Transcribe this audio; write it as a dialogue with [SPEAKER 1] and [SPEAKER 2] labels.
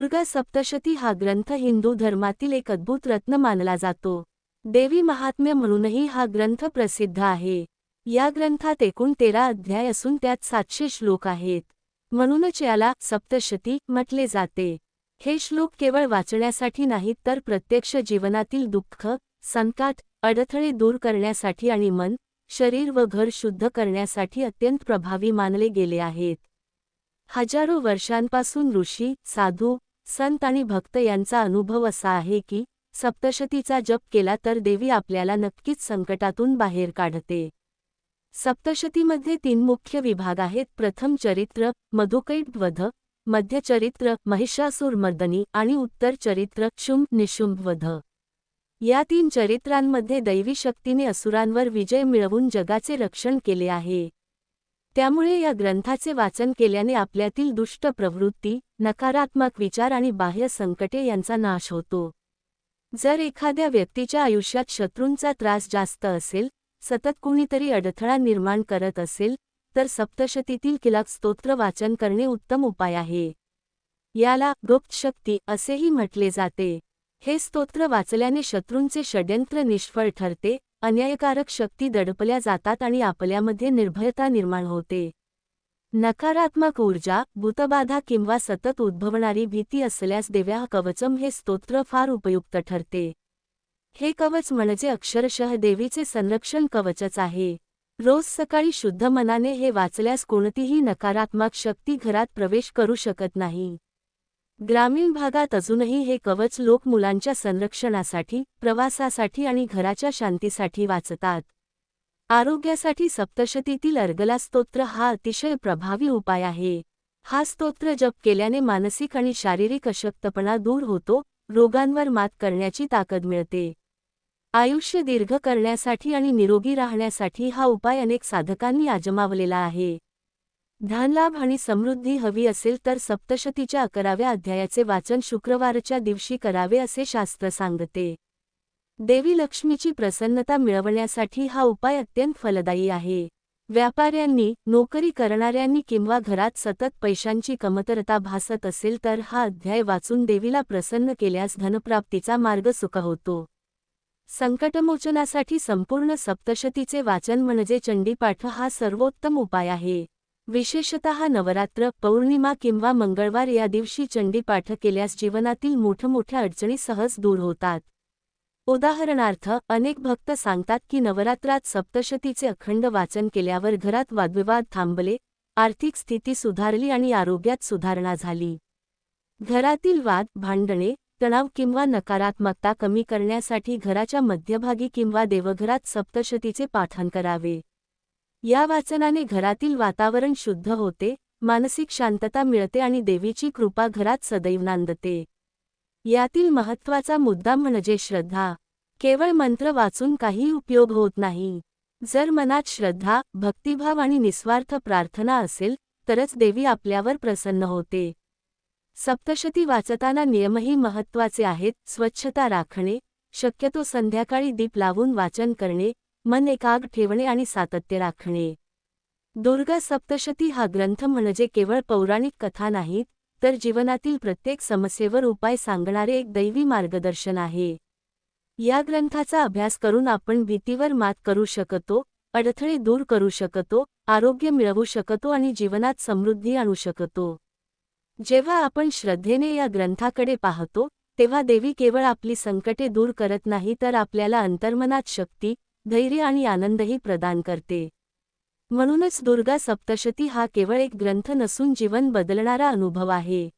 [SPEAKER 1] दुर्गा सप्तशती हा ग्रंथ हिंदू धर्मातील एक अद्भुत रत्न मानला जातो. देवी महात्म्य म्हणूनही हा ग्रंथ प्रसिद्ध आहे. या ग्रंथात एकूण तेरा अध्याय असून त्यात सातशे श्लोक आहेत. म्हणूनच याला सप्तशती म्हटले जाते. हे श्लोक केवळ वाचण्यासाठी नाहीत तर प्रत्यक्ष जीवनातील दुःख संकाट अडथळे दूर करण्यासाठी आणि मन शरीर व घर शुद्ध करण्यासाठी अत्यंत प्रभावी मानले गेले आहेत. हजारो वर्षांपासून ऋषी साधू संत आणि भक्त यांचा अनुभव असा आहे की सप्तशतीचा जप केला तर देवी आपल्याला नक्कीच संकटातून बाहेर काढते. सप्तशतीमध्ये तीन मुख्य विभाग आहेत प्रथम चरित्र मधुकैटवध मध्यचरित्र मध्य चरित्र महिषासुरमर्दनी आणि उत्तर चरित्र शुंभ निशुंभवध या तीन चरित्रांमध्ये दैवी शक्तीने असुरांवर विजय मिळवून जगाचे रक्षण केले आहे. त्यामुळे या ग्रंथाचे वाचन केल्याने आपल्यातील दुष्ट प्रवृत्ती नकारात्मक विचार आणि बाह्य संकटे यांचा नाश होतो. जर एखाद्या व्यक्तीच्या आयुष्यात शत्रूंचा त्रास जास्त असेल सतत कुणीतरी अडथळा निर्माण करत असेल तर सप्तशतीतील किलाक स्तोत्र वाचन करणे उत्तम उपाय आहे. याला गुप्त शक्ती असेही म्हटले जाते. हे स्तोत्र वाचल्याने शत्रूंचे षड्यंत्र निष्फळ ठरते अन्यायकारक शक्ती दडपल्या जातात आणि आपल्यामध्ये निर्भयता निर्माण होते. नकारात्मक ऊर्जा भूतबाधा किंवा सतत उद्भवणारी भीती असल्यास देव्या कवचम हे स्तोत्र फार उपयुक्त ठरते. हे कवच म्हणजे अक्षरशः देवीचे संरक्षण कवचच आहे. रोज सकाळी शुद्ध मनाने हे वाचल्यास कोणतीही नकारात्मक शक्ती घरात प्रवेश करू शकत नाही. ग्रामीण भागात अजूनही हे कवच लोक मुलांच्या संरक्षणासाठी प्रवासासाठी आणि घराच्या शांतीसाठी वाचतात. आरोग्यासाठी सप्तशतीतील अर्गला स्तोत्र हा अतिशय प्रभावी उपाय आहे. हा स्तोत्र जप केल्याने मानसिक आणि शारीरिक अशक्तपणा दूर होतो रोगांवर मात करण्याची ताकद मिळते. आयुष्य दीर्घ करण्यासाठी आणि निरोगी राहण्यासाठी हा उपाय अनेक साधकांनी आजमावलेला आहे. धनलाभ आणि समृद्धी हवी असेल तर सप्तशतीच्या अकराव्या अध्यायाचे वाचन शुक्रवारच्या दिवशी करावे असे शास्त्र सांगते. देवी लक्ष्मीची प्रसन्नता मिळवण्यासाठी हा उपाय अत्यंत फलदायी आहे. व्यापाऱ्यांनी नोकरी करणाऱ्यांनी किंवा घरात सतत पैशांची कमतरता भासत असेल तर हा अध्याय वाचून देवीला प्रसन्न केल्यास धनप्राप्तीचा मार्ग सुख होतो. संकटमोचनासाठी संपूर्ण सप्तशतीचे वाचन म्हणजे चंडीपाठ हा सर्वोत्तम उपाय आहे. विशेषतः नवरात्र पौर्णिमा किंवा मंगळवार या दिवशी चंडीपाठ केल्यास जीवनातील मोठमोठ्या अडचणी सहज दूर होतात. उदाहरणार्थ अनेक भक्त सांगतात की नवरात्रात सप्तशतीचे अखंड वाचन केल्यावर घरात वादविवाद थांबले आर्थिक स्थिती सुधारली आणि आरोग्यात सुधारणा झाली. घरातील वाद भांडणे तणाव किंवा नकारात्मकता कमी करण्यासाठी घराच्या मध्यभागी किंवा देवघरात सप्तशतीचे पाठन करावे. या वाचनाने घरातील वातावरण शुद्ध होते मानसिक शांतता मिळते आणि देवीची कृपा घरात सदैव नांदते. यातील महत्त्वाचा मुद्दा म्हणजे श्रद्धा. केवळ मंत्र वाचून काही उपयोग होत नाही. जर मनात श्रद्धा भक्तिभाव आणि निस्वार्थ प्रार्थना असेल तरच देवी आपल्यावर प्रसन्न होते. सप्तशती वाचताना नियमही महत्त्वाचे आहेत स्वच्छता राखणे शक्यतो संध्याकाळी दीप लावून वाचन करणे मन एकाग ठेवणे आणि सातत्य राखणे. दुर्गा सप्तशती हा ग्रंथ म्हणजे केवळ पौराणिक कथा नाहीत तर जीवनातील प्रत्येक समस्येवर उपाय सांगणारे एक दैवी मार्गदर्शन आहे. या ग्रंथाचा अभ्यास करून आपण भीतीवर मात करू शकतो अडथळे दूर करू शकतो आरोग्य मिळवू शकतो आणि जीवनात समृद्धी आणू शकतो. जेव्हा आपण श्रद्धेने या ग्रंथाकडे पाहतो तेव्हा देवी केवळ आपली संकटे दूर करत नाही तर आपल्याला अंतर्मनात शक्ती धैर्य आणि आनंदही प्रदान करते. म्हणूनच दुर्गा सप्तशती हा केवळ एक ग्रंथ नसून जीवन बदलणारा अनुभव आहे.